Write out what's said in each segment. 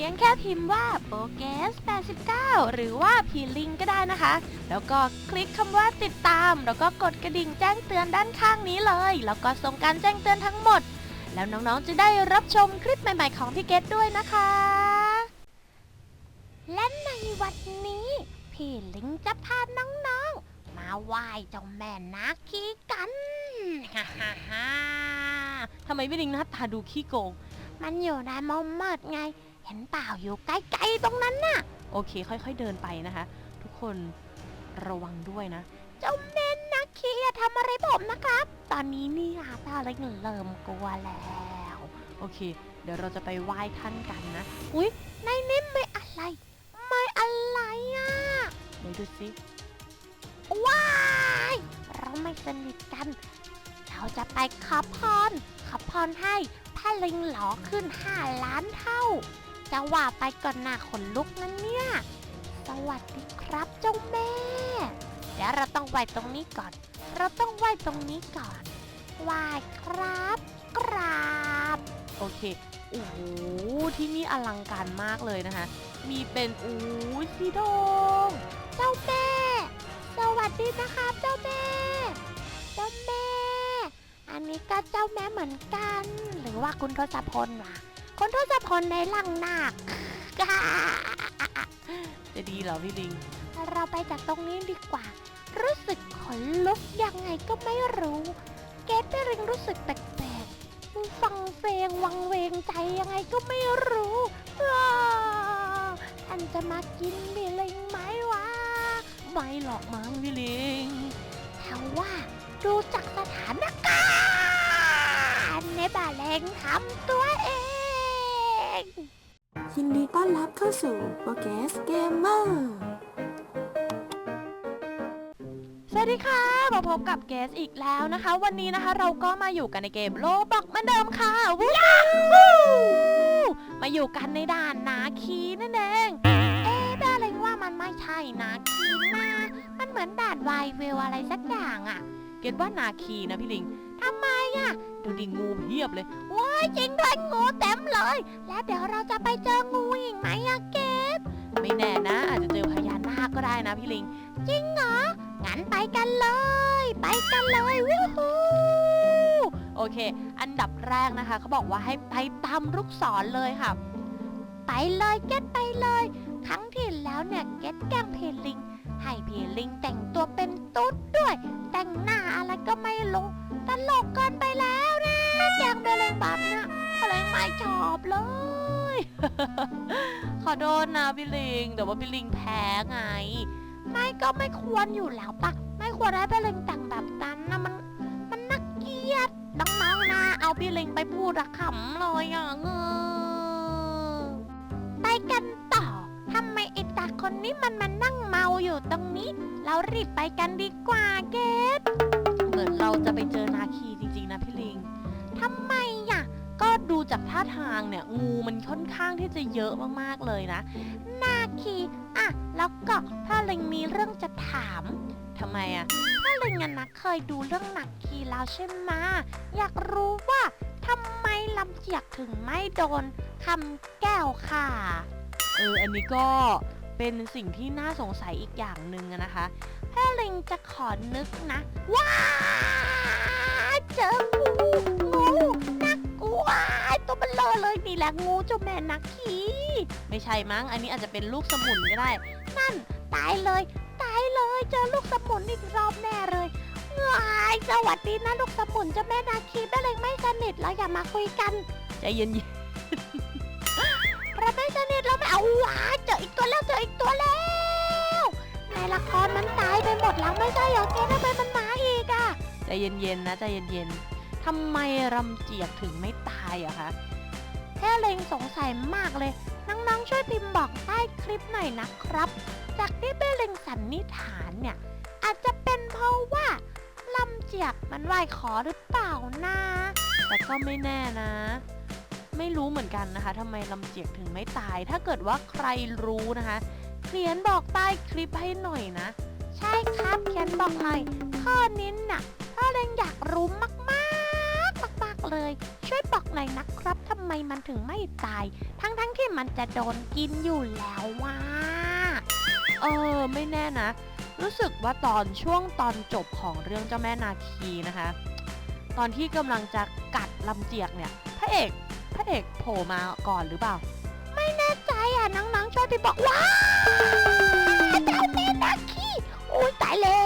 พียงแค่พิมพ์ว่าโปเกส89 หรือว่าพีลิงก็ได้นะคะ แล้วก็คลิกคำว่าติดตาม แล้วก็กดกระดิ่งแจ้งเตือนด้านข้างนี้เลย แล้วก็ส่งการแจ้งเตือนทั้งหมด แล้วน้องๆจะได้รับชมคลิปใหม่ๆของพี่เกดด้วยนะคะ และในวันนี้ พี่ลิงจะพาน้องๆ มาไหว้เจ้าแม่นาคีกันฮ่าฮ่าฮ่าทำไมพี่ลิงหน้าตาดูขี้โกง มันอยู่ในมุมมืดไง เห็นเปล่าอยู่ใกล้ๆตรงนั้นน่ะ โอเค ค่อยๆเดินไปนะคะ ทุกคนระวังด้วยนะ เจ้าแม่นาคีอย่าทำอะไรผมนะครับ ตอนนี้นี่อาตาเล็กเริ่มกลัวแล้ว โอเค เดี๋ยวเราจะไปไหว้ท่านกันนะ อุ๊ยในนี้ไม่อะไร ไม่อะไรอะเดี๋ยวดูสิว้ายเราไม่สนิทกัน เราจะไปขอพรขอพรให้พระลิงหลอขึ้นห้าล้านเท่า จะว่าไปก่อนหน้าขนลุกนั่นเนี่ย สวัสดีครับเจ้าแม่ เดี๋ยวเราต้องไหวตรงนี้ก่อน เราต้องไหวตรงนี้ก่อนไหวครับ กราบ โอเค โอ้โห ที่นี่อลังการมากเลยนะคะ มีเป็นอู้สีทองเจ้าแม่ สวัสดีนะครับเจ้าแม่ เจ้าแม่ อันนี้ก็เจ้าแม่เหมือนกัน หรือว่าคุณทศพลวะ คุณทศพลในลังนาคจะดีเหรอพี่ลิง เราไปจากตรงนี้ดีกว่า รู้สึกขนลุกยังไงก็ไม่รู้ เกตพี่ลิงรู้สึกแปลกๆ ฟังเฟงวังเวงใจยังไงก็ไม่รู้อ้าวท่านจะมากินพี่ลิงไหมวะ ไม่หรอกมั้งพี่ลิงแต่ว่าดูจากสถานการณ์ในบาเลงทำตัวเอง ยินดีต้อนรับเข้าสู่โปรเกสเกมเมอร์สวัสดีค่ะ มาพบกับเกสอีกแล้วนะคะ วันนี้นะคะเราก็มาอยู่กันในเกมโลบอกเหมือนเดิมค่ะวู้มาอยู่กันในด่านนาคีนั่นเอง เอ๊ะได้เลยว่ามันไม่ใช่นาคีนะมันเหมือนด่านวเวลอะไรสักอย่างอะเกดว่านาคีนะพี่ลิง ดูดิงูเพียบเลย ว้ายจริงด้วยงูเต็มเลย แล้วเดี๋ยวเราจะไปเจองูอีกไหมอะเกดไม่แน่นะ อาจจะเจอพญานาคก็ได้นะพี่ลิง จริงเหรอ งั้นไปกันเลย ไปกันเลยวิวฮูโอเค อันดับแรกนะคะเขาบอกว่าให้ไปตามลูกศรเลยค่ะ ไปเลยเก็ตไปเลย ครั้งที่แล้วเนี่ยเก็ตแกล้งเพลิงให้เพลิงแต่งตัวเป็นตุ๊ดด้วย แต่งหน้าอะไรก็ไม่รู้ ตลกเกินไปแล้วนะแกงเพลิงแบบเนี้ยเพลิงไม่ชอบเลย ขอโทษนะพี่ลิง แต่ว่าพี่ลิงแพ้ไง ไม่ก็ไม่ควรอยู่แล้วปะ ไม่ควรให้พี่ลิงแต่งแบบนั้นนะมัน มันน่าเกลียดน้องๆนะ เอาพี่ลิงไปพูดระขำเลยอะเงอไปกันต่อทำไมไอ้ตาคนนี้มันมานั่งเมาอยู่ตรงนี้ เรารีบไปกันดีกว่าเกด ท่าทางเนี่ยงูมันค่อนข้างที่จะเยอะมากๆเลยนะ นาคีอะแล้วก็ถ้าลิงมีเรื่องจะถามทำไมอะถ้าลิงอะนะเคยดูเรื่องหนักคีแล้วใช่ไหมอยากรู้ว่าทำไมลำเจียกถึงไม่โดนคำแก้วค่ะเอออันนี้ก็เป็นสิ่งที่น่าสงสัยอีกอย่างหนึ่งนะคะถ้าลิงจะขอนึกนะว้าเจองู ลอเลยนี่แหละงูเจ้าแม่นักขีไม่ใช่มั้ง อันนี้อาจจะเป็นลูกสมุนก็ได้ นั่นตายเลย ตายเลยเจอลูกสมุนอีกรอบแน่เลยว้ายสวัสดีนะลูกสมุนเจ้าแม่นาคีแม่เล็งไม่สนิทแล้วอย่ามาคุยกันใจเย็นๆเราไม่สนิทเราไม่เอาว้ายเจออีกตัวแล้วเจออีกตัวแล้วในละครมันตายไปหมดแล้วไม่ใช่เหรอแกทำไมมันมาอีกอะใจเย็นๆนะใจเย็นๆทำไมรำเจียกถึงไม่ตายอะคะ แค่เลงสงสัยมากเลย น้องๆช่วยพิมพ์บอกใต้คลิปหน่อยนะครับ จากที่เบลเลงสันนิษฐานเนี่ย อาจจะเป็นเพราะว่าลำเจียกมันไหวขอหรือเปล่านะแต่ก็ไม่แน่นะ ไม่รู้เหมือนกันนะคะทำไมลำเจียกถึงไม่ตาย ถ้าเกิดว่าใครรู้นะคะเขียนบอกใต้คลิปให้หน่อยนะ ใช่ครับเขียนบอกหน่อยข้อนี้น่ะถ้าเรนอยากรู้มากๆมากๆเลย ช่วยบอกหน่อยนะครับ ไมมันถึงไม่ตาย ทั้งๆที่มันจะโดนกินอยู่แล้วว่า เออ ไม่แน่นะ รู้สึกว่าตอนช่วงตอนจบของเรื่องเจ้าแม่นาคีนะคะ ตอนที่กำลังจะกัดลำเจียกเนี่ย พระเอก พระเอกโผล่มาก่อนหรือเปล่า ไม่แน่ใจอะน้องๆช่วยไปบอกว่าเจ้าแม่นาคีอุ้ยตายแล้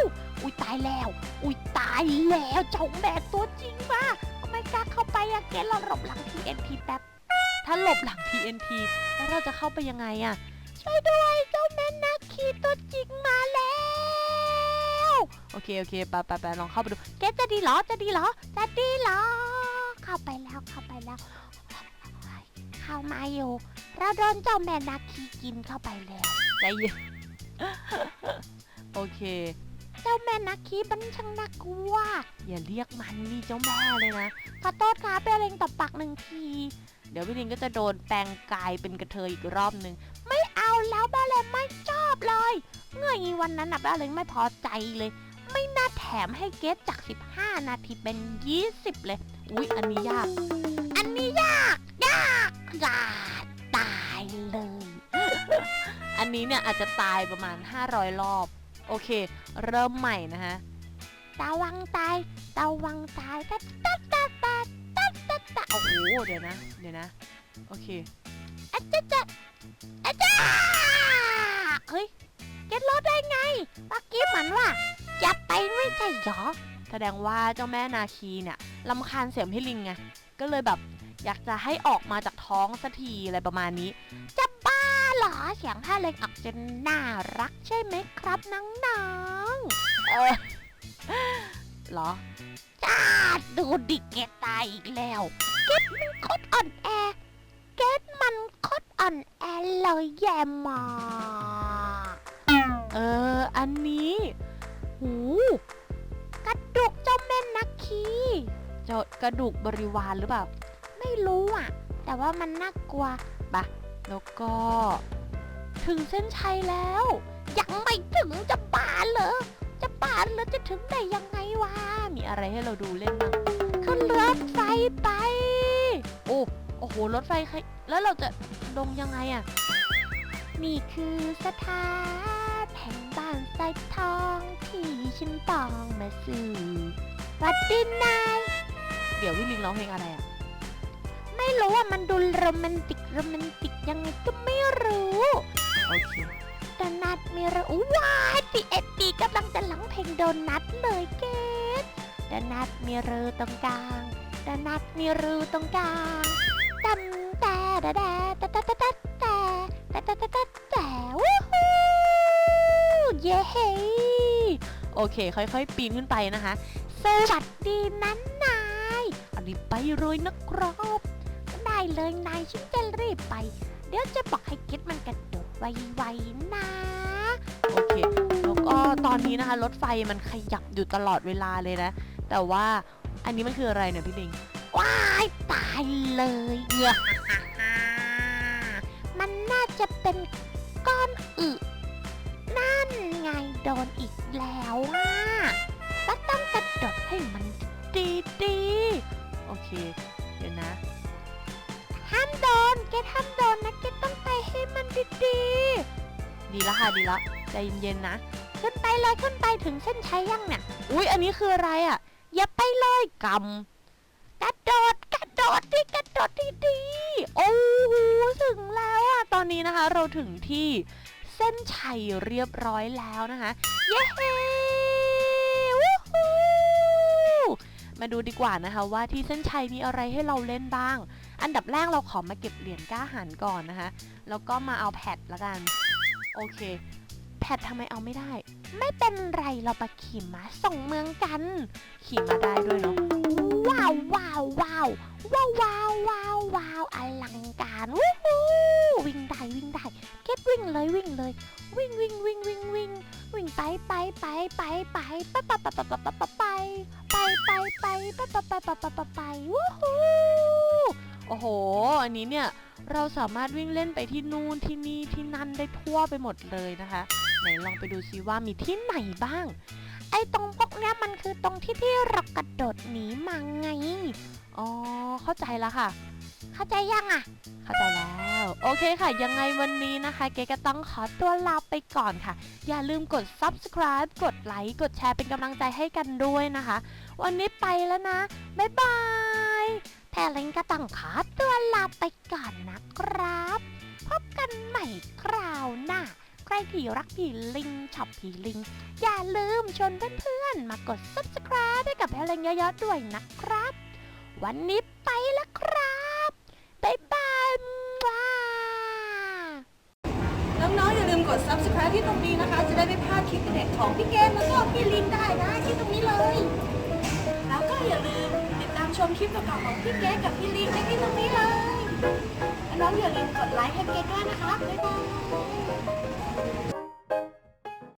ว อุ้ยตายแล้ว อุ้ยตายแล้วเจ้าแม่ตัวจริงมาทำ ไมกล้าเข้าไปอะเกลเราหลบหลัง TNT แป๊บ ถ้าหลบหลัง TNT แล้วเราจะเข้าไปยังไงอะช่วยด้วยเจ้าแม่นาคีตัวจริงมาแล้ว โอเคโอเคไปไปไปลองเข้าไปดู เกจะดีเหรอจะดีเหรอจะดีเหรอ เข้าไปแล้วเข้าไปแล้ว เข้ามาอยู่เราโดนเจ้าแม่นาคีกินเข้าไปแล้วใจเย็นโอเค เจ้าแม่นาคีมันช่างน่ากลัว อย่าเรียกมันนี่เจ้าแม่เลยนะ ขอโทษครับเปเลงตบปากหนึ่งที เดี๋ยวพี่ลิงก็จะโดนแปลงกายเป็นกระเทยอีกรอบหนึ่ง ไม่เอาแล้วบ้าเลงไม่ชอบเลย เงื่อยวันนั้นนะบ้าเลงไม่พอใจเลย ไม่น่าแถมให้เกสจาก 15 นาทีเป็น 20 เลย อุ๊ย อันนี้ยาก อันนี้ยาก ยากยากตายเลย อันนี้เนี่ยอาจจะตายประมาณ 500 รอบ โอเค เริ่มใหม่นะฮะตาวังตายตาวังตายตาตาตาตาตาตาตาโอ้โหเดี๋ยวนะ เดี๋ยวนะ โอเคอาจจะจะอาจจะเฮ้ยเก็ตรอดได้ไงเมื่อกี้เหมือนว่าจะไปไม่ใช่หรอแสดงว่าเจ้าแม่นาคีเนี่ยลำคาญเสียงพี่ลิงไง ก็เลยแบบอยากจะให้ออกมาจากท้องสักทีอะไรประมาณนี้ จะบ้า เหรอเสียงท่าเล็งออกจะน่ารักใช่ไหมครับน้องๆเออหรอจ้าดูดิเกตายอีกแล้วเกตมันโคตรอ่อนแอเกตมันโคตรอ่อนแอเลยแย่มากเออ อันนี้หูกระดูกเจ้าแม่นักคีเจ้ากระดูกบริวารหรือเปล่า ไม่รู้อะ แต่ว่ามันน่ากลัวปะแล้วก็ ถึงเส้นชัยแล้ว ยังไม่ถึงจะป่าเหรอ จะป่าเหรอจะถึงได้ยังไงวะ มีอะไรให้เราดูเล่นบ้างขึ้นรถไฟไป โอ้โอ้โห รถไฟใคร แล้วเราจะลงยังไงอะนี่คือสถานแห่งบ้านใสทองที่ฉันต้องมาสื่อวัดดินนายเดี๋ยววิลิงร้องเพลงอะไรอะไม่รู้อะมันดูโรแมนติกโรแมนติกยังไงก็ไม่รู้ โอเคโดนัทมีระอู้ว้ายพีเอ็ดปีกำลังจะร้องเพลงโดนัทเลยเกดโดนัทมีรูตรงกลางโดนัทมีรูตรงกลางตันแต่ดะแดแต่แต่แต่แต่แต่แต่แต่แต่แต่วู้ฮู้เย้เฮ้โอเค ค่อยๆ ปีนขึ้นไปนะคะสวัสดีนั้นนายอันนี้ไปเลยนะครับได้เลยนายฉันจะรีบไป เดี๋ยวจะบอกให้เก็ตมันกระโดด ไวๆนะ โอเค แล้วก็ตอนนี้นะคะ รถไฟมันขยับอยู่ตลอดเวลาเลยนะ แต่ว่าอันนี้มันคืออะไรเนี่ยพี่ลิงว้ายตายเลยเหงือมันน่าจะเป็นก้อนอึนั่นไงโดนอีกแล้วอะก็ต้องกระโดดให้มันดีๆโอเค เดี๋ยวนะ ห้ามโดนเกตห้ามโดนนะเกตต้องไปให้มันดีๆ ดีละค่ะดีละใจเย็นๆนะ ขึ้นไปเลยขึ้นไปถึงเส้นชัยยังเนี่ย อุ๊ยอันนี้คืออะไรอะ อย่าไปเลยกำกระโดดกระโดดดิกระโดดดีๆ โอ้โหถึงแล้วอะ ตอนนี้นะคะ เราถึงที่เส้นชัยเรียบร้อยแล้วนะคะ เย้วู้ฮู้มาดูดีกว่านะคะว่าที่เส้นชัยมีอะไรให้เราเล่นบ้าง อันดับแรกเราขอมาเก็บเหรียญกล้าหันก่อนนะคะ แล้วก็มาเอาแพดละกัน โอเค แพดทำไมเอาไม่ได้ ไม่เป็นไรเราไปขี่ม้าส่งเมืองกัน ขี่มาได้ด้วยเนาะว้าวว้าวว้าวว้าวว้าวว้าวว้าวอลังการ เราสามารถวิ่งเล่นไปที่นู่นที่นี่ที่นั่นได้ทั่วไปหมดเลยนะคะไหนลองไปดูซิว่ามีที่ไหนบ้าง ไอ้ตรงพวกเนี้ยมันคือตรงที่ที่เรากระโดดหนีมาไง อ๋อ เข้าใจแล้วค่ะ เข้าใจยังอะเข้าใจแล้ว โอเคค่ะ ยังไงวันนี้นะคะ เก๋ก็ต้องขอตัวลาไปก่อนค่ะ อย่าลืมกด subscribe กดไลค์ กดแชร์เป็นกำลังใจให้กันด้วยนะคะ วันนี้ไปแล้วนะ บ๊ายบาย แพรลิงก็ต้องขอตัวลาไปก่อนนะครับ พบกันใหม่คราวหน้า ใครที่รักผีลิงชอบผีลิง อย่าลืมชวนเพื่อนๆ มากด subscribe ให้กับแพรลิงเยอะๆด้วยนะครับ วันนี้ไปแล้วครับบ๊ายบายน้องๆอย่าลืมกด subscribe ที่ตรงนี้นะคะ จะได้ไม่พลาดคลิปเด็ดของพี่เกมแล้วก็พี่ลินได้นะที่ตรงนี้เลย แล้วก็อย่าลืม ชมคลิปเก่าๆของพี่เก๊กับพี่ลินได้ที่ตรงนี้เลย น้องอย่าลืมกดไลค์ให้เกมด้วยนะคะบ๊ายบาย